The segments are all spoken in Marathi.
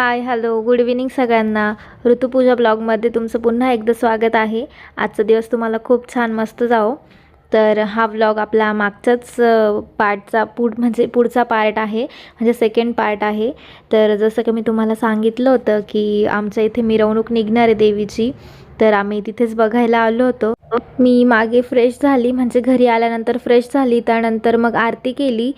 हाय हॅलो गुड इव्हिनिंग सगळ्यांना. ऋतुपूजा ब्लॉगमध्ये तुमचं पुन्हा एकदा स्वागत आहे. आजचा दिवस तुम्हाला खूप छान मस्त जाओ तर हा व्लॉग आपला मागच्याच पार्टचा पुढ म्हणजे पुढचा पार्ट आहे. म्हणजे सेकंड पार्ट आहे. तर जसं की मी तुम्हाला सांगितलं होतं की आमच्या इथे मिरवणूक निघणार आहे देवीची. तर आम्ही तिथेच बघायला आलो होतो. मी मागे फ्रेश झाली म्हणजे घरी आल्यानंतर फ्रेश झाली त्यानंतर मग आरती केली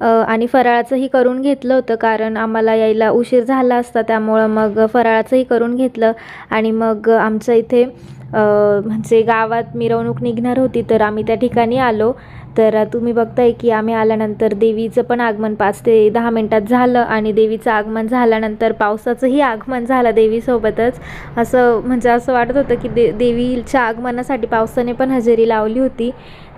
आणि फराळाचंही करून घेतलं होतं कारण आम्हाला यायला उशीर झाला असता त्यामुळं मग फराळाचंही करून घेतलं आणि मग आमच्या इथे म्हणजे गावात मिरवणूक निघणार होती तर आम्ही त्या ठिकाणी आलो तर तुम्ही बघताय की आम्ही आल्यानंतर देवीचं पण आगमन पाच ते दहा मिनटात झालं आणि देवीचं आगमन झाल्यानंतर पावसाचंही आगमन झालं देवीसोबतच. असं म्हणजे असं वाटत होतं की दे देवीच्या आगमनासाठी पावसाने पण हजेरी लावली होती.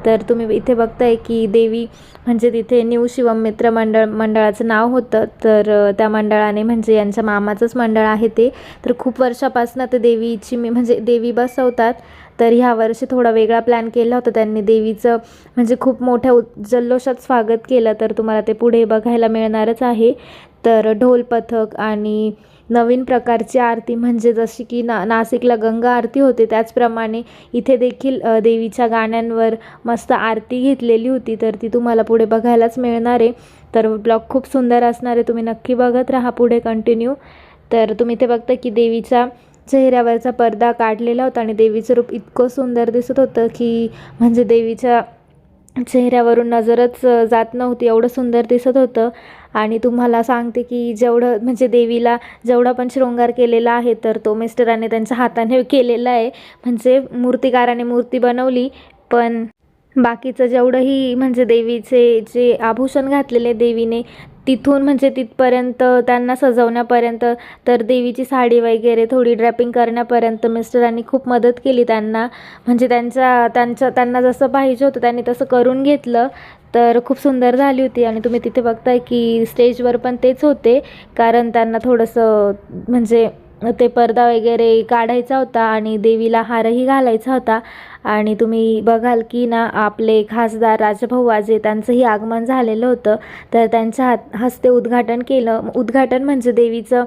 तर तुम्ही इथे बघताय की देवी म्हणजे तिथे न्यू शिवम मित्र मंडळ मंडळाचं नाव होतं. तर त्या मंडळाने म्हणजे यांच्या मामाचंच मंडळ आहे ते. तर खूप वर्षापासून ते देवीची मी म्हणजे देवी बसवतात. तर ह्या वर्षी थोडा वेगळा प्लॅन केला होता. त्यांनी देवीचं म्हणजे खूप मोठ्या जल्लोषात स्वागत केलं. तर तुम्हाला ते पुढे बघायला मिळणारच आहे. तर ढोल पथक आणि नवीन प्रकारची आरती म्हणजे जशी की ना नाशिकला गंगा आरती होते. त्याचप्रमाणे इथे देखील देवीच्या गाण्यांवर मस्त आरती घेतलेली होती. तर ती तुम्हाला पुढे बघायलाच मिळणार आहे. तर ब्लॉग खूप सुंदर असणार आहे. तुम्ही नक्की बघत राहा पुढे कंटिन्यू. तर तुम्ही ते बघता की देवीच्या चेहऱ्यावरचा पडदा काढलेला होता आणि देवीचं रूप इतकं सुंदर दिसत होतं की म्हणजे देवीच्या चेहऱ्यावरून नजरच जात नव्हती एवढं सुंदर दिसत होतं. आणि तुम्हाला सांगते की जेवढं म्हणजे देवीला जेवढा पण शृंगार केलेला आहे तर तो मिस्टराने त्यांच्या हाताने केलेला आहे. म्हणजे मूर्तिकाराने मूर्ती बनवली पण बाकीचं जेवढंही म्हणजे देवीचे जे आभूषण घातलेले देवीने तिथून म्हणजे तिथपर्यंत त्यांना सजवण्यापर्यंत तर देवीची साडी वगैरे थोडी ड्रॅपिंग करण्यापर्यंत मिस्टरांनी खूप मदत केली त्यांना. म्हणजे त्यांच्या त्यांच्या त्यांना जसं पाहिजे होतं त्यांनी तसं करून घेतलं. तर खूप सुंदर झाली होती आणि तुम्ही तिथे बघताय की स्टेजवर पण तेच होते. कारण त्यांना थोडंसं म्हणजे ते पडदा वगैरे काढायचा होता आणि देवीला हारही घालायचा होता. आणि तुम्ही बघाल की ना आपले खासदार राजभाऊ वाजे त्यांचंही आगमन झालेलं होतं. तर त्यांच्या हात हस्ते उद्घाटन केलं. उद्घाटन म्हणजे देवीचं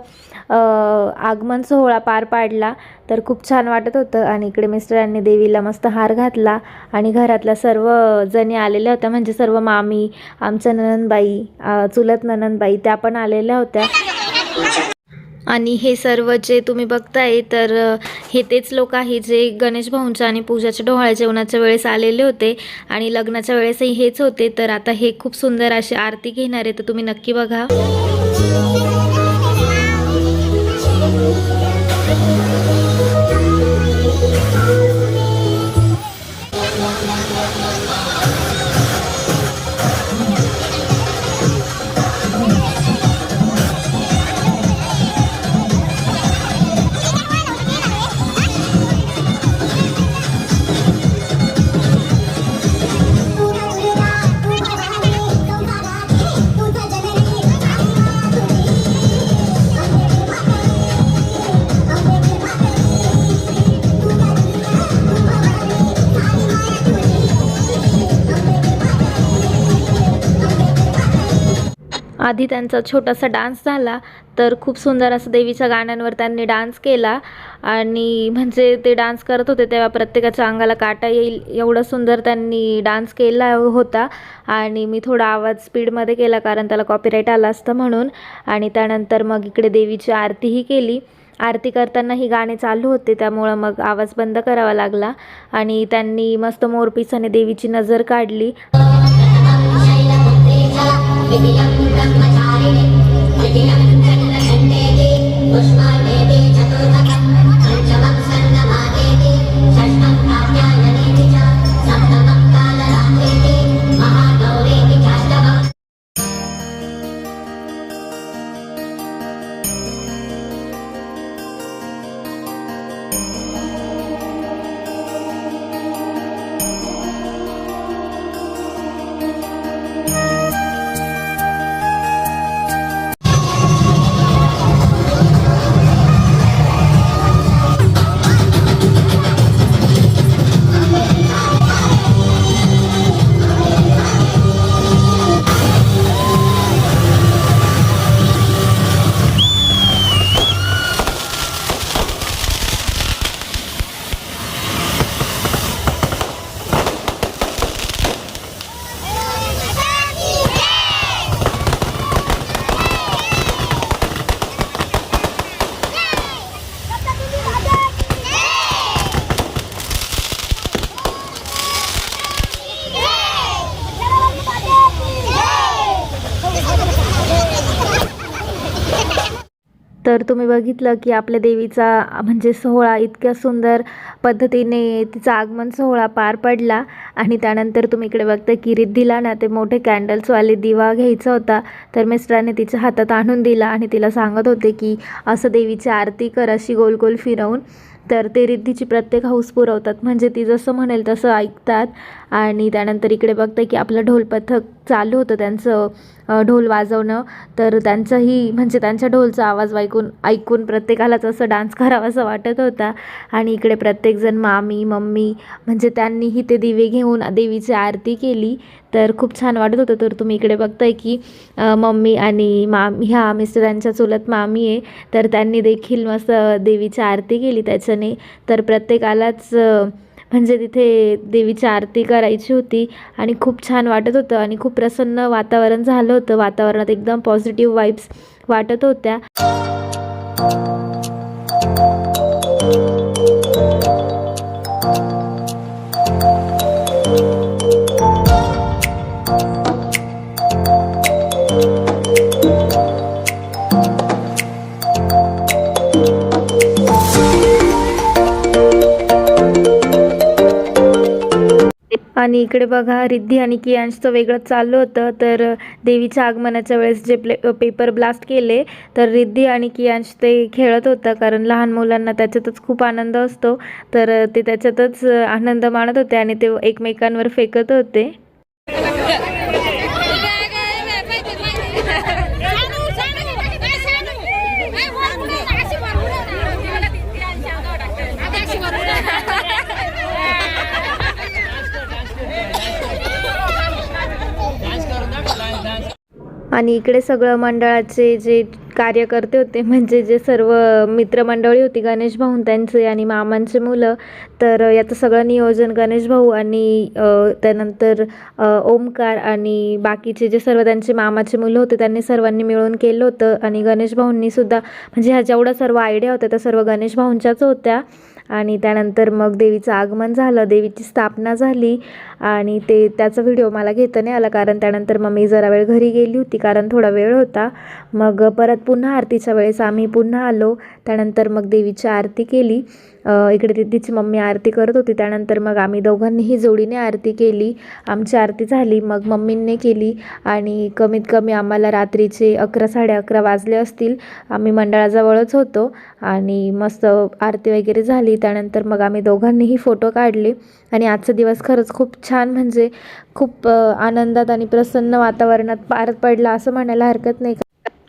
आगमन सोहळा पार पाडला. तर खूप छान वाटत होतं आणि इकडे मिस्टरांनी देवीला मस्त हार घातला. आणि घरातल्या सर्व जणी आलेल्या होत्या. म्हणजे सर्व मामी आमच्या ननंदबाई चुलत ननंदबाई त्या पण आलेल्या होत्या. आणि हे सर्व जे तुम्ही बघताय तर हे तेच लोक आहे जे गणेश भाऊंच्या आणि पूजाच्या डोहाळ्या जेवणाच्या वेळेस आलेले होते आणि लग्नाच्या वेळेसही हेच होते. तर आता हे खूप सुंदर अशी आरती घेणार आहे तर तुम्ही नक्की बघा. आधी त्यांचा छोटासा डान्स झाला तर खूप सुंदर असं देवीच्या गाण्यांवर त्यांनी डान्स केला. आणि म्हणजे ते डान्स करत होते तेव्हा प्रत्येकाच्या अंगाला काटा येईल एवढं सुंदर त्यांनी डान्स केला होता. आणि मी थोडा आवाज स्पीडमध्ये केला कारण त्याला कॉपीराईट आला असतं म्हणून. आणि त्यानंतर मग इकडे देवीची आरतीही केली. आरती करताना ही गाणे चालू होते त्यामुळं मग आवाज बंद करावा लागला. आणि त्यांनी मस्त मोरपिसाने देवीची नजर काढली. ब्रह्मचारिणे द्वितीयं जगदण्डेति पुष्पाण्डेति चतुर्थकम् तर तुम्ही बघितलं की आपल्या देवीचा म्हणजे सोहळा इतक्या सुंदर पद्धतीने तिचा आगमन सोहळा पार पडला. आणि त्यानंतर तुम्ही इकडे बघता की रिद्धीला ना ते मोठे कॅन्डल्सवाले दिवा घ्यायचा होता. तर मिस्टरांनी तिच्या हातात आणून दिला आणि तिला सांगत होते की असं देवीची आरती कर अशी गोल गोल फिरवून. तर ते रिद्धीची प्रत्येक हौस पुरवतात. म्हणजे ती जसं म्हणेल तसं ऐकतात. आणि त्यानंतर इकडे बघतं की आपलं ढोल पथक चालू होतं त्यांचं ढोल वाजवणं. तर त्यांचंही म्हणजे त्यांच्या ढोलचा आवाज ऐकून ऐकून प्रत्येकालाच असं डान्स करावासा वाटत होता. आणि इकडे प्रत्येकजण मामी मम्मी म्हणजे त्यांनीही ते दिवे घेऊन देवीची आरती केली. तर खूप छान वाटत होतं. तर तुम्ही इकडे बघताय की मम्मी आणि माम ह्या मिस्टरांच्या चुलत मामी आहे. तर त्यांनी देखील मस्त देवीची आरती केली त्याच्याने. तर प्रत्येकालाच म्हणजे तिथे देवीची आरती करायची होती. आणि खूप छान वाटत होतं आणि खूप प्रसन्न वातावरण झालं होतं. वातावरणात एकदम पॉझिटिव्ह वाईब्स वाटत होत्या. इकडे बघा रिद्धी आणि कियांशचं वेगळंच चाललं होतं तर देवीच्या आगमनाच्या वेळेस जे प्ले पेपर ब्लास्ट केले तर रिद्धी आणि कियांश ते खेळत होतं कारण लहान मुलांना त्याच्यातच खूप आनंद असतो. तर ते त्याच्यातच आनंद मानत होते आणि ते एकमेकांवर फेकत होते. आणि इकडे सगळं मंडळाचे जे कार्यकर्ते होते म्हणजे जे सर्व मित्रमंडळी होती गणेश भाऊ त्यांचे आणि मामांचे मुलं तर याचं सगळं नियोजन गणेश भाऊ आणि त्यानंतर ओमकार आणि बाकीचे जे सर्व त्यांचे मामाचे मुलं होते त्यांनी सर्वांनी मिळून केलं होतं. आणि गणेश भाऊंनी सुद्धा म्हणजे ह्या जेवढ्या सर्व आयडिया होत्या त्या सर्व गणेश भाऊंच्याच होत्या. आणि त्यानंतर मग देवीचं आगमन झालं देवीची स्थापना झाली आणि ते त्याचा व्हिडिओ मला घेता नाही आला कारण त्यानंतर मग मी जरा वेळ घरी गेली होती कारण थोडा वेळ होता. मग परत पुन्हा आरतीच्या वेळेस आम्ही पुन्हा आलो. त्यानंतर मग देवीची आरती केली. इकडे रिद्धीची मम्मी आरती करत होती. त्यानंतर मग आम्ही दोघांनीही जोडीने आरती केली. आमची आरती झाली. मग मम्मींनी केली आणि कमीत कमी आम्हाला रात्रीचे अकरा साडे अकरा वाजले असतील. आम्ही मंडळाजवळच होतो आणि मस्त आरती वगैरे झाली. त्यानंतर मग आम्ही दोघांनीही फोटो काढले. आणि आजचा दिवस खरंच खूप छान म्हणजे खूप आनंदात आणि प्रसन्न वातावरणात पार पडला असं म्हणायला हरकत नाही.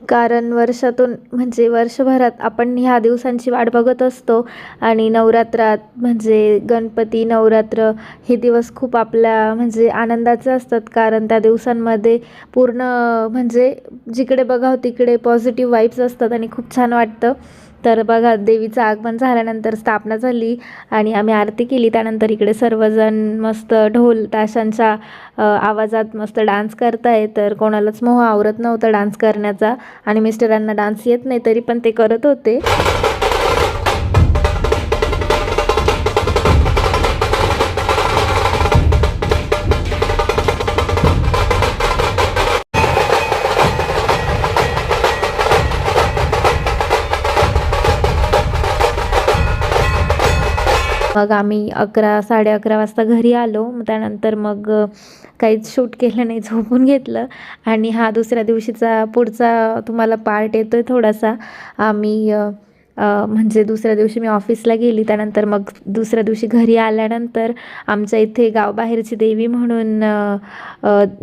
कारण वर्षातून म्हणजे वर्षभरात आपण ह्या दिवसांची वाट बघत असतो आणि नवरात्रात म्हणजे गणपती नवरात्र हे दिवस खूप आपल्या म्हणजे आनंदाचे असतात. कारण त्या दिवसांमध्ये पूर्ण म्हणजे जिकडे बघावं तिकडे पॉझिटिव्ह वाईब्स असतात आणि खूप छान वाटतं. तर बघा देवीचं आगमन झाल्यानंतर स्थापना झाली आणि आम्ही आरती केली. त्यानंतर इकडे सर्वजण मस्त ढोल ताशांच्या आवाजात मस्त डान्स करताय. तर कोणालाच मोह आवरत नव्हता डान्स करण्याचा. आणि मिस्टरांना डान्स येत नाही तरी पण ते करत होते. मग आम्ही अकरा साडे अकरा वाजता घरी आलो. मग त्यानंतर मग काहीच शूट केलं नाही झोपून घेतलं. आणि हा दुसऱ्या दिवशीचा पुढचा तुम्हाला पार्ट येतो आहे थोडासा. आम्ही म्हणजे दुसऱ्या दिवशी मी ऑफिसला गेली त्यानंतर मग दुसऱ्या दिवशी घरी आल्यानंतर आमच्या इथे गावबाहेरची देवी म्हणून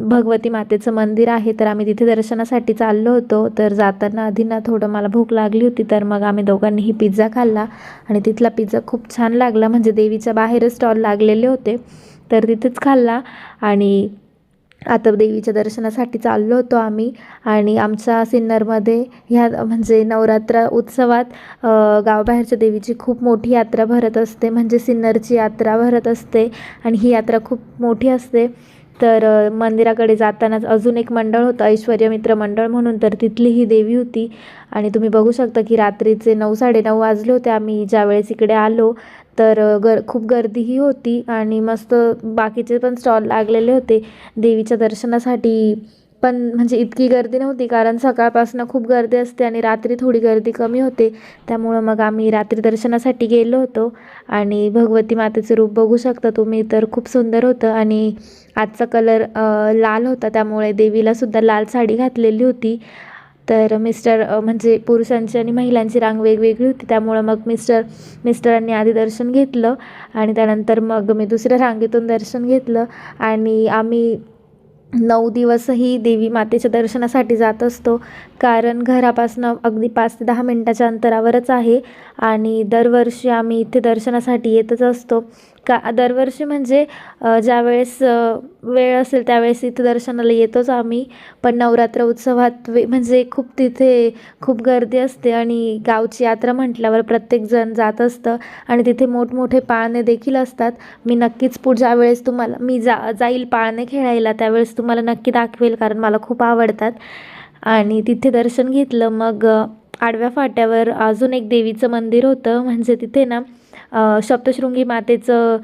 भगवती मातेचं मंदिर आहे तर आम्ही तिथे दर्शनासाठी चाललो होतो. तर जाताना आधी ना थोडं मला भूक लागली होती तर मग आम्ही दोघांनीही पिझ्झा खाल्ला आणि तिथला पिझ्झा खूप छान लागला. म्हणजे देवीच्या बाहेरच स्टॉल लागलेले होते तर तिथेच खाल्ला आणि आता देवीच्या दर्शनासाठी चाललो होतो आम्ही आणि आमच्या सिन्नरमध्ये ह्या म्हणजे नवरात्र उत्सवात गावबाहेरच्या देवीची खूप मोठी यात्रा भरत असते म्हणजे सिन्नरची यात्रा भरत असते आणि ही यात्रा खूप मोठी असते. तर मंदिराकडे जातानाच अजून एक मंडळ होतं ऐश्वर्य मित्र मंडळ म्हणून तर तिथली ही देवी होती. आणि तुम्ही बघू शकता की रात्रीचे नऊ साडेनऊ वाजले होते आम्ही ज्यावेळेस इकडे आलो. तर गर खूप गर्दीही होती आणि मस्त बाकीचे पण स्टॉल लागलेले होते. देवीच्या दर्शनासाठी पण म्हणजे इतकी गर्दी नव्हती कारण सकाळपासून खूप गर्दी असते आणि रात्री थोडी गर्दी कमी होते. त्यामुळं मग आम्ही रात्री दर्शनासाठी गेलो होतो आणि भगवती मातेचं रूप बघू शकता तुम्ही तर खूप सुंदर होतं आणि आजचा कलर लाल होता. त्यामुळे देवीलासुद्धा लाल साडी घातलेली होती. तर मिस्टर म्हणजे पुरुषांची आणि महिलांची रांग वेगवेगळी होती. त्यामुळं मग मिस्टर मिस्टरांनी आधी दर्शन घेतलं आणि त्यानंतर मग मी दुसऱ्या रांगेतून दर्शन घेतलं. आणि आम्ही नऊ दिवसही देवी मातेच्या दर्शनासाठी जात असतो. कारण घरापासनं अगदी पाच ते दहा मिनटाच्या अंतरावरच आहे. आणि दरवर्षी आम्ही इथे दर्शनासाठी येतच असतो. का दरवर्षी म्हणजे ज्यावेळेस वेळ असेल त्यावेळेस इथं दर्शनाला येतोच आम्ही. पण नवरात्र उत्सवात वे म्हणजे खूप तिथे खूप गर्दी असते आणि गावची यात्रा म्हटल्यावर प्रत्येकजण जात असतं आणि तिथे मोठमोठे पाळणे देखील असतात. मी नक्कीच पुढच्या वेळेस तुम्हाला मी जा जाईल पाळणे खेळायला त्यावेळेस तुम्हाला नक्की दाखवेल कारण मला खूप आवडतात. आणि तिथे दर्शन घेतलं मग आडव्या फाट्यावर अजून एक देवीचं मंदिर होतं. म्हणजे तिथे ना सप्तशृंगी मातेचं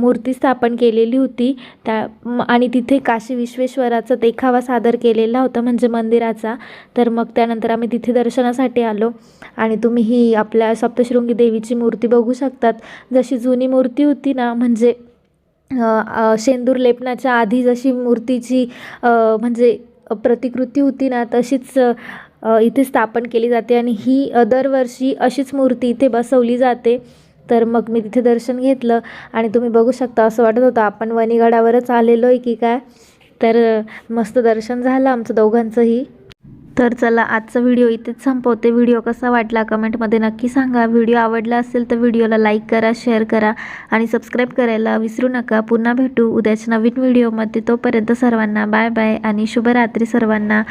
मूर्ती स्थापन केलेली होती. त्या आणि तिथे काशी विश्वेश्वराचा देखावा सादर केलेला होता म्हणजे मंदिराचा. तर मग त्यानंतर आम्ही तिथे दर्शनासाठी आलो. आणि तुम्ही ही आपल्या सप्तशृंगी देवीची मूर्ती बघू शकतात. जशी जुनी मूर्ती होती ना म्हणजे शेंदूर लेपनाच्या आधी जशी मूर्तीची म्हणजे प्रतिकृती होती ना तशीच इथे स्थापन केली जाते. आणि ही दरवर्षी अशीच मूर्ती इथे बसवली जाते. तर मग मी तिथे दर्शन घेतलं आणि तुम्ही बघू शकता असं वाटत होतं. आपण वणीगडावरच आलेलो आहे की काय? तर मस्त दर्शन झालं आमचं दोघांचंही. तर चला आजचा व्हिडिओ इथेच संपवते. व्हिडिओ कसा वाटला कमेंटमध्ये नक्की सांगा. व्हिडिओ आवडला असेल तर व्हिडिओला लाईक करा शेअर करा आणि सबस्क्राईब करायला विसरू नका. पुन्हा भेटू उद्याच्या नवीन व्हिडिओमध्ये. तोपर्यंत सर्वांना बाय बाय आणि शुभरात्री सर्वांना.